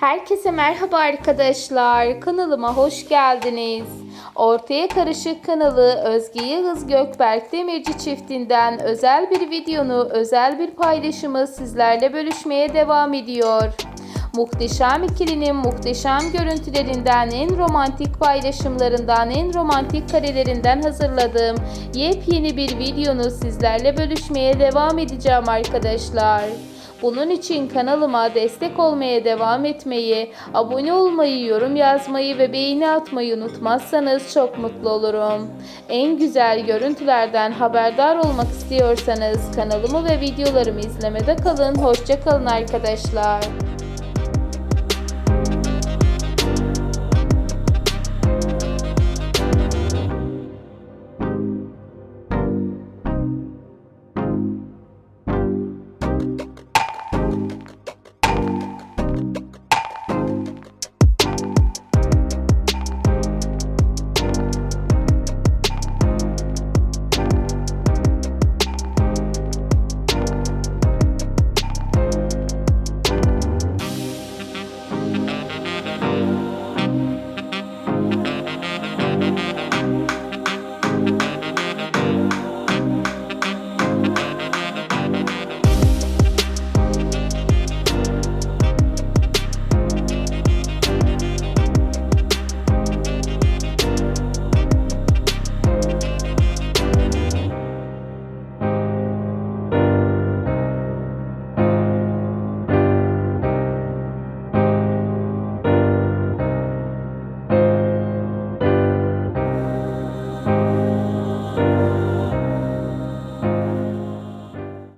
Herkese merhaba arkadaşlar. Kanalıma hoş geldiniz. Ortaya Karışık kanalı Özge Yağız Gökberk Demirci çiftinden özel bir videonu, özel bir paylaşımı sizlerle bölüşmeye devam ediyor. Muhteşem ikilinin muhteşem görüntülerinden, en romantik paylaşımlarından, en romantik karelerinden hazırladığım yepyeni bir videonu sizlerle bölüşmeye devam edeceğim arkadaşlar. Bunun için kanalıma destek olmaya devam etmeyi, abone olmayı, yorum yazmayı ve beğeni atmayı unutmazsanız çok mutlu olurum. En güzel görüntülerden haberdar olmak istiyorsanız kanalımı ve videolarımı izlemede kalın. Hoşça kalın arkadaşlar.